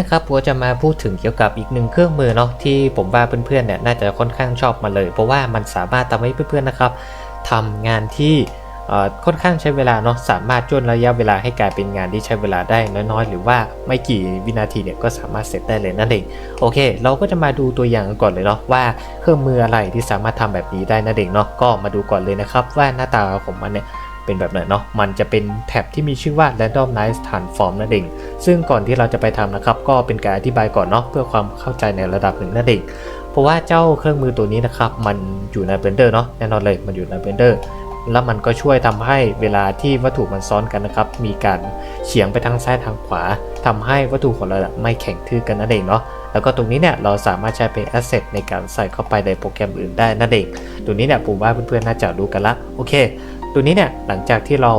นะครับผมจะมาพูดถึงเกี่ยวกับอีกหนึ่งเครื่องมือเนาะที่ผมว่าเพื่อนๆเนี่ยน่าจะค่อนข้างชอบมาเลย เพราะว่ามันสามารถทำให้เพื่อนๆนะครับทำงานที่เอ่อค่อนข้างใช้เวลาเนาะสามารถย่นระยะเวลาให้กลายเป็นงานที่ใช้เวลาได้น้อยๆ หรือว่าไม่กี่วินาทีเนี่ยก็สามารถเสร็จได้เลยนั่นเองโอเค เราก็จะมาดูตัวอย่างก่อนเลยเนาะว่าเครื่องมืออะไรที่สามารถทำแบบนี้ได้นั่นเองเนาะก็มาดูก่อนเลยนะครับว่าหน้าตาของมันเนี่ย เป็นแบบไหนเนาะมันจะเป็นแท็บที่มีชื่อว่า Randomize Transform นั่นเอง ซึ่งก่อนที่เราจะไปทำนะครับ ก็เป็นการอธิบายก่อนเนาะเพื่อความเข้าใจในระดับหนึ่งนั่นเองเพราะว่าเจ้าเครื่องมือตัวนี้นะครับ มันอยู่ใน Blender เนาะแน่นอนเลยมันอยู่ใน Blender แล้วมันก็ช่วยทำให้เวลาที่วัตถุมันซ้อนกันนะครับ มีการเฉียงไปทางซ้ายทางขวาทำให้วัตถุของเราไม่แข็งทื่อกันนั่นเองเนาะแล้วก็ตรงนี้เนี่ยเราสามารถใช้เป็น asset ในการใส่เข้าไปในโปรแกรมอื่นได้นั่นเอง ตัวนี้เนี่ยผมว่าเพื่อนๆน่าจะรู้กันละโอเค ตัวนี้เนี่ยหลังจากที่เรา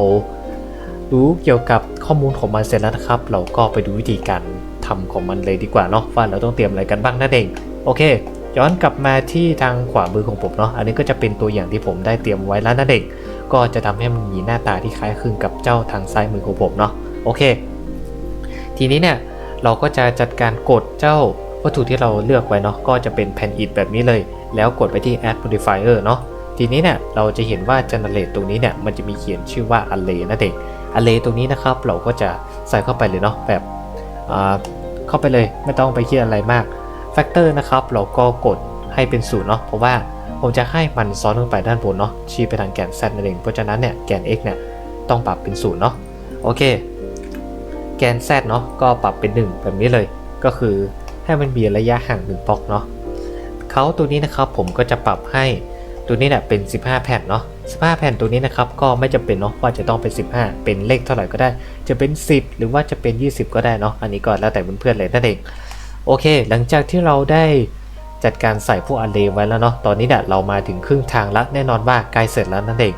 รู้เกี่ยวกับข้อมูลของมันเสร็จแล้วนะครับ เราก็ไปดูวิธีการทำของมันเลยดีกว่าเนาะว่าเราต้องเตรียมอะไรกันบ้างนั่นเองโอเค ย้อนกลับมาที่ทางขวามือของผมเนาะอันนี้ก็จะเป็นตัวอย่างที่ผมได้เตรียมไว้แล้วนั่นเองก็จะทำให้มันมีหน้าตาที่คล้ายคลึงกับเจ้าทางซ้ายมือของผมเนาะโอเค ทีนี้เนี่ยเราก็จะจัดการกดเจ้าวัตถุที่เราเลือกไว้เนาะก็จะเป็นแผ่นอิฐแบบนี้เลย แล้วกดไปที่ add modifier เนาะ ทีนี้เนี่ยเราจะเห็นว่า generate ตรงนี้เนี่ยมันจะมีเขียนชื่อว่า array นั่นเอง array ตรงนี้นะครับเราก็จะใส่เข้าไปเลยเนาะแบบอ่าเข้าไปเลยไม่ต้องไปคิดอะไรมาก factor นะครับเราก็กดให้เป็นศูนย์เนาะเพราะว่าผมจะให้มันซ้อนลงไปด้านบนเนาะชี้ไปทางแกน z นั่นเองเพราะฉะนั้นเนี่ยแกน x เนี่ยต้องปรับเป็นศูนย์เนาะโอเค แกน z เนาะก็ปรับเป็น 1 แบบนี้เลย ก็คือให้มันมีระยะห่าง1บล็อกเนาะเขาตัวนี้นะครับผมก็จะปรับให้ ตัวนี้เนี่ยเป็น 15 แผ่นเนาะ15 แผ่นตัวนี้นะครับก็ไม่จำเป็นเนาะว่าจะต้องเป็น 15 เป็นเลขเท่าไหร่ก็ได้ จะเป็น 10 หรือว่าจะเป็น 20 ก็ได้เนาะอันนี้ก็แล้วแต่เพื่อนๆเลยนั่นเองโอเค หลังจากที่เราได้จัดการใส่พวกอาร์เรย์ไว้แล้วเนาะตอนนี้เนี่ยเรามาถึงครึ่งทางแล้วแน่นอนว่าใกล้เสร็จแล้วนั่นเอง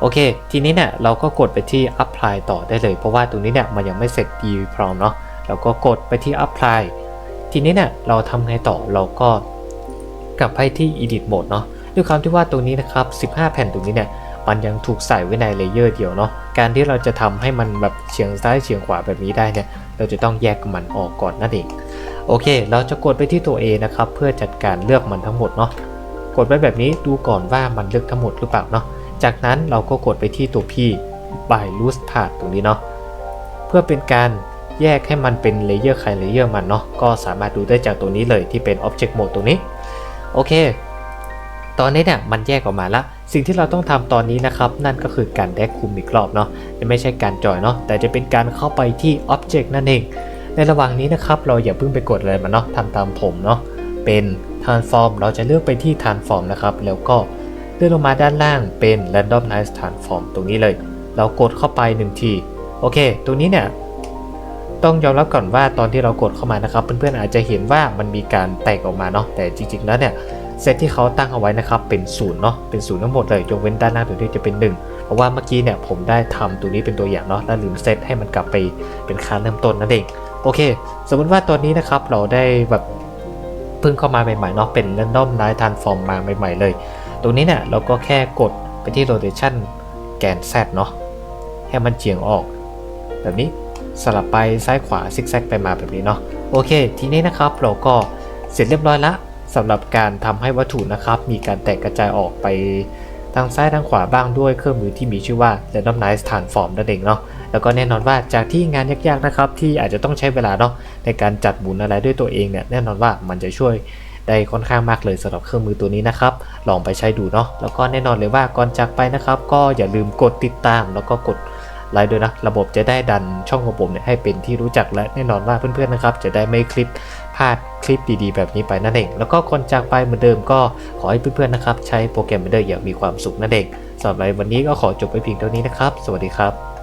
โอเค ทีนี้เนี่ยเราก็กดไปที่ apply ต่อได้เลย เพราะว่าตรงนี้เนี่ยมันยังไม่เสร็จดีพร้อมเนาะเราก็กดไปที่ apply ทีนี้เนี่ยเราทำไงต่อเราก็กลับไปที่ edit mode เนาะ ด้วยความที่ว่าตรงนี้นะครับ 15 แผ่นตรงนี้เนี่ยมันยังถูกใส่ไว้ในเลเยอร์เดียวเนาะ การที่เราจะทำให้มันแบบเฉียงซ้ายเฉียงขวาแบบนี้ได้เนี่ย เราจะต้องแยกมันออกก่อนนั่นเอง โอเค เราจะกดไปที่ตัว A นะครับ เพื่อจัดการเลือกมันทั้งหมดเนาะ กดไปแบบนี้ดูก่อนว่ามันเลือกทั้งหมดหรือเปล่าเนาะ จากนั้นเราก็กดไปที่ตัว P by loose part ตรงนี้เนาะ เพื่อเป็นการแยกให้มันเป็นเลเยอร์ใครเลเยอร์มันเนาะ ก็สามารถดูได้จากตัวนี้เลยที่เป็น object mode ตรงนี้ โอเค ตอนนี้เนี่ยมันแยกออกมาละสิ่งที่เราต้องทำตอนนี้นะครับ นั่นก็คือการแดกคุมอีกรอบเนาะจะไม่ใช่การจอยเนาะแต่จะเป็นการเข้าไปที่ object นั่นเอง ในระหว่างนี้นะครับ เราอย่าเพิ่งไปกดอะไรมันเนาะทำตามผมเนาะเป็น transform เราจะเลือกไปที่ transform นะครับ แล้วก็เลื่อนลงมาด้านล่างเป็น randomize transform ตรงนี้เลย เรากดเข้าไปหนึ่งทีโอเคตัวนี้เนี่ยต้องยอมรับก่อนว่าตอนที่เรากดเข้ามานะครับ เพื่อนๆอาจจะเห็นว่ามันมีการแตกออกมาเนาะแต่จริงๆแล้วเนี่ย เซตที่เขาตั้งเอาไว้นะครับเป็นศูนย์เนาะเป็นศูนย์ทั้งหมดเลยยกเว้นด้านล่างตัวนี้จะเป็น 1 เพราะว่าเมื่อกี้เนี่ยผมได้ทำตัวนี้เป็นตัวอย่างเนาะแล้วลืมเซตให้มันกลับไปเป็นค่าเริ่มต้นนั่นเองโอเค สมมติว่าตัวนี้นะครับเราได้แบบเพิ่งเข้ามาใหม่ๆเนาะเป็น random light transform มาใหม่ ๆ เลย ตรงนี้เนี่ยเราก็แค่กดไปที่ rotation แกน z เนาะให้มันเฉียงออก แบบนี้สลับไปซ้ายขวาซิกแซกไปมาแบบนี้เนาะโอเค ทีนี้นะครับเราก็เสร็จเรียบร้อยละ สำหรับการทำให้วัตถุนะครับ มีการแตกกระจายออกไปทางซ้ายทางขวาบ้างด้วยเครื่องมือที่มีชื่อว่า Randomize Transform นั่นเองเนาะแล้วก็แน่นอนว่าจากที่งานยากๆนะครับ ที่อาจจะต้องใช้เวลาเนาะในการจัดหมุนอะไรด้วยตัวเองเนี่ยแน่นอนว่ามันจะช่วยได้ค่อนข้างมากเลยสำหรับเครื่องมือตัวนี้นะครับ ลองไปใช้ดูเนาะแล้วก็แน่นอนเลยว่าก่อนจากไปนะครับ ก็อย่าลืมกดติดตามแล้วก็กดไลค์ด้วยนะ ระบบจะได้ดันช่องของผมเนี่ยให้เป็นที่รู้จักและแน่นอนว่าเพื่อนๆนะครับ จะได้ไม่คลิป พลาดคลิปดีๆ แบบนี้ไปนั่นเอง แล้วก็คนจากไปเหมือนเดิมก็ขอให้เพื่อนๆนะครับ ใช้โปรแกรมเมอร์อย่างมีความสุขนั่นเองสำหรับวันนี้ก็ขอจบไปเพียงเท่านี้นะครับ สวัสดีครับ